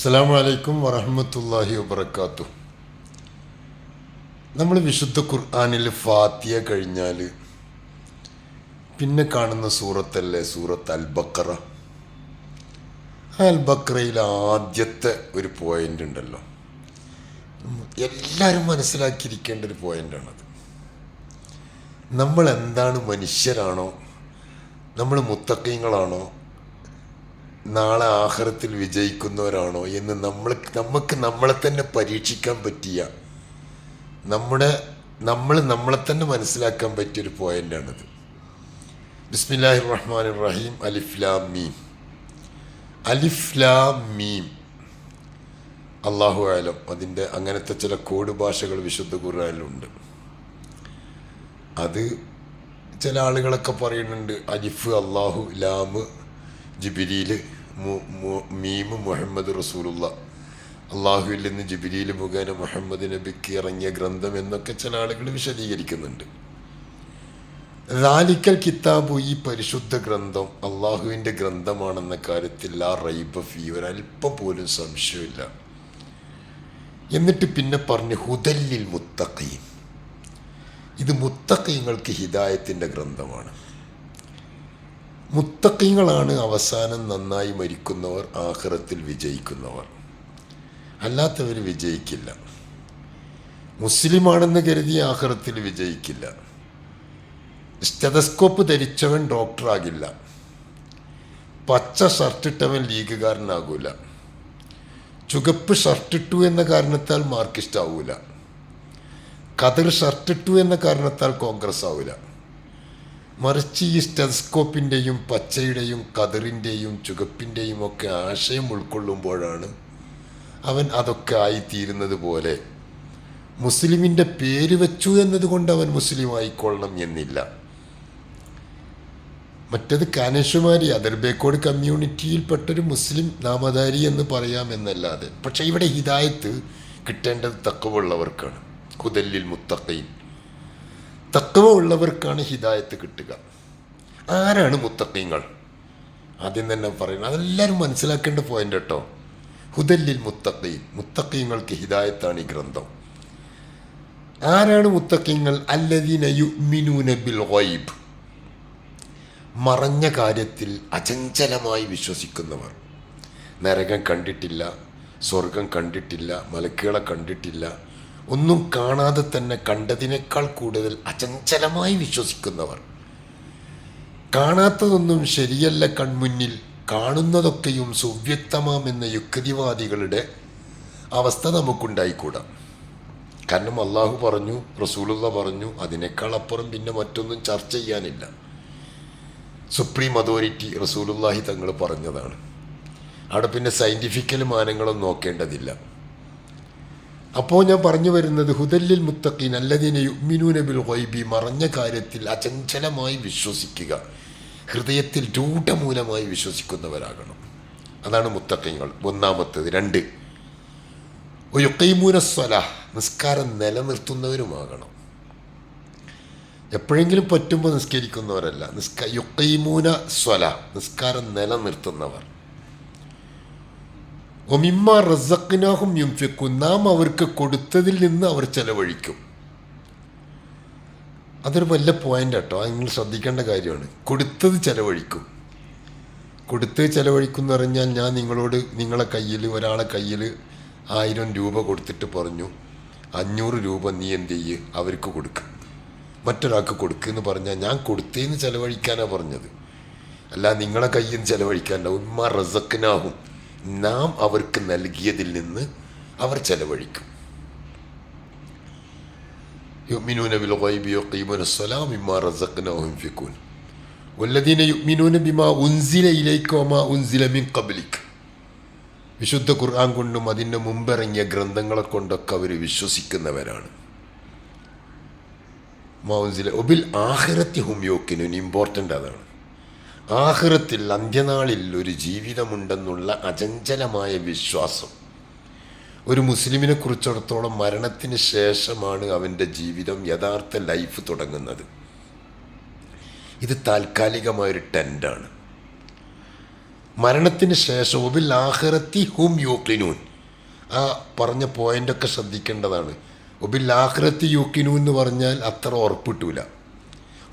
അസ്സാം വലൈക്കും വറഹമത്തല്ലാഹി വബർക്കാത്തു നമ്മൾ വിശുദ്ധ ഖുർആാനിൽ ഫാത്തിയ കഴിഞ്ഞാൽ പിന്നെ കാണുന്ന സൂറത്തല്ലേ? സൂറത്ത് അൽ ബക്കറ അൽ ആദ്യത്തെ ഒരു പോയിന്റ് ഉണ്ടല്ലോ. എല്ലാവരും മനസ്സിലാക്കിയിരിക്കേണ്ട ഒരു പോയിന്റാണത് നമ്മൾ എന്താണ് മനുഷ്യരാണോ? നമ്മൾ മുത്തക്കീങ്ങളാണോ നാളെ ആഹാരത്തിൽ വിജയിക്കുന്നവരാണോ എന്ന് നമ്മൾ നമുക്ക് നമ്മളെ തന്നെ പരീക്ഷിക്കാൻ പറ്റിയ നമ്മുടെ നമ്മൾ നമ്മളെ തന്നെ മനസ്സിലാക്കാൻ പറ്റിയൊരു പോയിന്റാണിത് ബിസ്മില്ലാഹി റഹ്മാൻ റഹീം അലിഫ്ലാം മീം. അലിഫ്ലാം മീം. അള്ളാഹു ആലം അതിന്റെ അങ്ങനത്തെ ചില കോഡ് ഭാഷകൾ വിശുദ്ധ ഖുർആനിലുണ്ട്. അത് ചില ആളുകളൊക്കെ പറയുന്നുണ്ട് അലിഫ് അള്ളാഹു ലാമ് ജിബിരിയിൽ മീമ് മുഹമ്മദ് റസൂലുള്ള. അള്ളാഹുവിൽ നിന്ന് ജിബിലിയിൽ മുഖേന മുഹമ്മദ് നബിക്ക് ഇറങ്ങിയ ഗ്രന്ഥം എന്നൊക്കെ ചില ആളുകൾ വിശദീകരിക്കുന്നുണ്ട്. റാലിക്കൽ കിതാബു ഈ പരിശുദ്ധ ഗ്രന്ഥം അള്ളാഹുവിന്റെ ഗ്രന്ഥമാണെന്ന കാര്യത്തിൽ ആ റൈബ ഫീ ഒരല്പം പോലും സംശയമില്ല. എന്നിട്ട് പിന്നെ പറഞ്ഞ് ഹുദല്ലിൽ മുത്തഖീം ഇത് മുത്തഖീങ്ങൾക്ക് ഹിദായത്തിന്റെ ഗ്രന്ഥമാണ്. മുത്തക്കിങ്ങളാണ് അവസാനം നന്നായി മരിക്കുന്നവർ ആഹ്റത്തിൽ വിജയിക്കുന്നവർ. അല്ലാത്തവർ വിജയിക്കില്ല. മുസ്ലിമാണെന്ന് കരുതി ആഹ്റത്തിൽ വിജയിക്കില്ല. സ്റ്റെതസ്കോപ്പ് ധരിച്ചവൻ ഡോക്ടറാകില്ല. പച്ച ഷർട്ടിട്ടവൻ ലീഗുകാരനാകൂല. ചുകപ്പ് ഷർട്ടിട്ടു എന്ന കാരണത്താൽ മാർക്കിസ്റ്റ് ആവൂല കതിർ ഷർട്ടിട്ടു എന്ന കാരണത്താൽ കോൺഗ്രസ് ആവൂല മറിച്ച് ഈ സ്റ്റെസ്കോപ്പിന്റെയും പച്ചയുടെയും കതിറിന്റെയും ചുകപ്പിന്റെയും ഒക്കെ ആശയം ഉൾക്കൊള്ളുമ്പോഴാണ് അവൻ അതൊക്കെ ആയിത്തീരുന്നത് പോലെ മുസ്ലിമിന്റെ പേര് വെച്ചു എന്നതുകൊണ്ട് അവൻ മുസ്ലിം ആയിക്കൊള്ളണം എന്നില്ല. മറ്റത് കാനേഷുമാരി അതിർബേക്കോട് കമ്മ്യൂണിറ്റിയിൽപ്പെട്ടൊരു മുസ്ലിം നാമധാരി എന്ന് പറയാമെന്നല്ലാതെ പക്ഷേ ഇവിടെ ഹിദായത്ത് കിട്ടേണ്ടത് തക്കവുള്ളവർക്കാണ്. കുതല്ലിൽ മുത്തക്കയും തക്കവ ഉള്ളവർക്കാണ് ഹിദായത്ത് കിട്ടുക. ആരാണ് മുത്തക്കീങ്ങൾ ആദ്യം തന്നെ പറയുന്നത് അതെല്ലാവരും മനസ്സിലാക്കേണ്ട പോയിന്റ് കേട്ടോ ഹുദല്ലിൽ മുത്തക്കീൻ മുത്തക്കീങ്ങൾക്ക് ഹിദായത്താണ് ഈ ഗ്രന്ഥം. ആരാണ് മുത്തക്കീങ്ങൾ അല്ലദീന യുമിനൂന ബിൽ ഗൈബ്. മറഞ്ഞ കാര്യത്തിൽ അചഞ്ചലമായി വിശ്വസിക്കുന്നവർ. നരകം കണ്ടിട്ടില്ല സ്വർഗം കണ്ടിട്ടില്ല മലക്കുകളെ കണ്ടിട്ടില്ല ഒന്നും കാണാതെ തന്നെ കണ്ടതിനേക്കാൾ കൂടുതൽ അചഞ്ചലമായി വിശ്വസിക്കുന്നവർ. കാണാത്തതൊന്നും ശരിയല്ല കൺമുന്നിൽ കാണുന്നതൊക്കെയും സുവ്യക്തമാമെന്ന യുക്തിവാദികളുടെ അവസ്ഥ നമുക്കുണ്ടായിക്കൂടാ. കാരണം അള്ളാഹു പറഞ്ഞു റസൂലുള്ള പറഞ്ഞു അതിനേക്കാൾ അപ്പുറം പിന്നെ മറ്റൊന്നും ചർച്ച ചെയ്യാനില്ല. സുപ്രീം അതോറിറ്റി റസൂലുള്ളാഹി തങ്ങൾ പറഞ്ഞതാണ്. അവിടെ പിന്നെ സയന്റിഫിക്കൽ മാനങ്ങളും നോക്കേണ്ടതില്ല. അപ്പോൾ ഞാൻ പറഞ്ഞു വരുന്നത് ഹുദല്ലിൽ മുത്തഖീൻ അല്ലതിനെ യുഗ്മിനൂന ബിൽ ഗൈബി മറഞ്ഞ കാര്യത്തിൽ അചഞ്ചലമായി വിശ്വസിക്കുക. ഹൃദയത്തിൽ രൂഢമൂലമായി വിശ്വസിക്കുന്നവരാകണം. അതാണ് മുത്തഖീങ്ങൾ. ഒന്നാമത്തത്. രണ്ട്. യുക്കൈമൂന സ്വല നിസ്കാരം നിലനിർത്തുന്നവരുമാകണം. എപ്പോഴെങ്കിലും പറ്റുമ്പോൾ നിസ്കരിക്കുന്നവരല്ല. നിസ്ക യുക്കൈമൂന സ്വല നിസ്കാരം നിലനിർത്തുന്നവർ. ഒമിമ്മ റസക്കിനാഹും യുംഫിക്കും നാം അവർക്ക് കൊടുത്തതിൽ നിന്ന് അവർ ചെലവഴിക്കും. അതൊരു വലിയ പോയിന്റ് കേട്ടോ അത് നിങ്ങൾ ശ്രദ്ധിക്കേണ്ട കാര്യമാണ്. കൊടുത്തത് ചെലവഴിക്കും. കൊടുത്തത് ചെലവഴിക്കും എന്ന് പറഞ്ഞാൽ ഞാൻ നിങ്ങളോട് നിങ്ങളെ കയ്യിൽ ഒരാളെ കയ്യിൽ ആയിരം രൂപ കൊടുത്തിട്ട് പറഞ്ഞു അഞ്ഞൂറ് രൂപ നീ എന്ത് ചെയ്യ് അവർക്ക് കൊടുക്കുക മറ്റൊരാൾക്ക് കൊടുക്കുമെന്ന് പറഞ്ഞാൽ ഞാൻ കൊടുത്തേന്ന് ചെലവഴിക്കാനാണ് പറഞ്ഞത്. അല്ല നിങ്ങളെ കയ്യിൽ നിന്ന് ചെലവഴിക്കാനുണ്ടാവും ഉമ്മ റസക്കിനാഹും നാം അവർക്ക് നൽകിയതിൽ നിന്ന് അവർ ചെലവഴിക്കും يؤمنون بالغيب يقيمون الصلاة مما رزقناهم ينفقون والذين يؤمنون بما أنزل إليك وما أنزل من قبلك വിശുദ്ധ ഖുർആൻ കൊണ്ടും അതിൻ്റെ മുമ്പിറങ്ങിയ ഗ്രന്ഥങ്ങളെ കൊണ്ടൊക്കെ അവർ വിശ്വസിക്കുന്നവരാണ് മൗൻസിലെ ഒബിൽ ആഹിറത്തി ഹും യോക്കിനും ഇമ്പോർട്ടൻ്റ് അതാണ് ആഹ്റത്തിൽ അന്ത്യനാളിൽ ഒരു ജീവിതമുണ്ടെന്നുള്ള അചഞ്ചലമായ വിശ്വാസം. ഒരു മുസ്ലിമിനെ കുറിച്ചിടത്തോളം മരണത്തിന് ശേഷമാണ് അവന്റെ ജീവിതം യഥാർത്ഥ ലൈഫ് തുടങ്ങുന്നത്. ഇത് താൽക്കാലികമായൊരു ടെന്റാണ്. മരണത്തിന് ശേഷം ആഹ്റത്തി ഹും യൂക്കിനൂൻ ആ പറഞ്ഞ പോയിന്റൊക്കെ ശ്രദ്ധിക്കേണ്ടതാണ്. ഒബിൽ ആഹ്റത്തി യൂക്കിനു എന്ന് പറഞ്ഞാൽ അത്ര ഉറപ്പിട്ടൂല.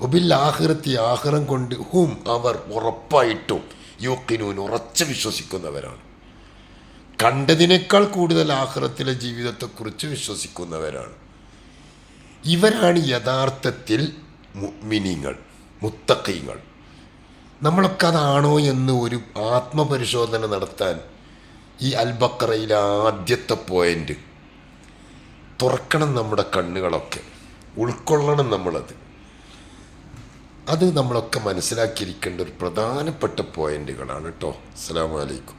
ഒബിൽ ആഹ്റം കൊണ്ട് ഹും അവർ ഉറപ്പായിട്ടും യൂക്കിനൂൻ ഉറച്ചു വിശ്വസിക്കുന്നവരാണ്. കണ്ടതിനേക്കാൾ കൂടുതൽ ആഹ്റത്തിലെ ജീവിതത്തെക്കുറിച്ച് വിശ്വസിക്കുന്നവരാണ്. ഇവരാണ് യഥാർത്ഥത്തിൽ മിനിങ്ങൾ മുത്തക്കൈങ്ങൾ നമ്മളൊക്കെ അതാണോ എന്ന് ഒരു ആത്മപരിശോധന നടത്താൻ ഈ അൽബക്കറയിലെ ആദ്യത്തെ പോയിന്റ് തുറക്കണം നമ്മുടെ കണ്ണുകളൊക്കെ. ഉൾക്കൊള്ളണം നമ്മളത്. അത് നമ്മളൊക്കെ മനസ്സിലാക്കിയിരിക്കേണ്ട ഒരു പ്രധാനപ്പെട്ട പോയിന്റുകളാണ് കേട്ടോ അസ്സാം വലൈക്കും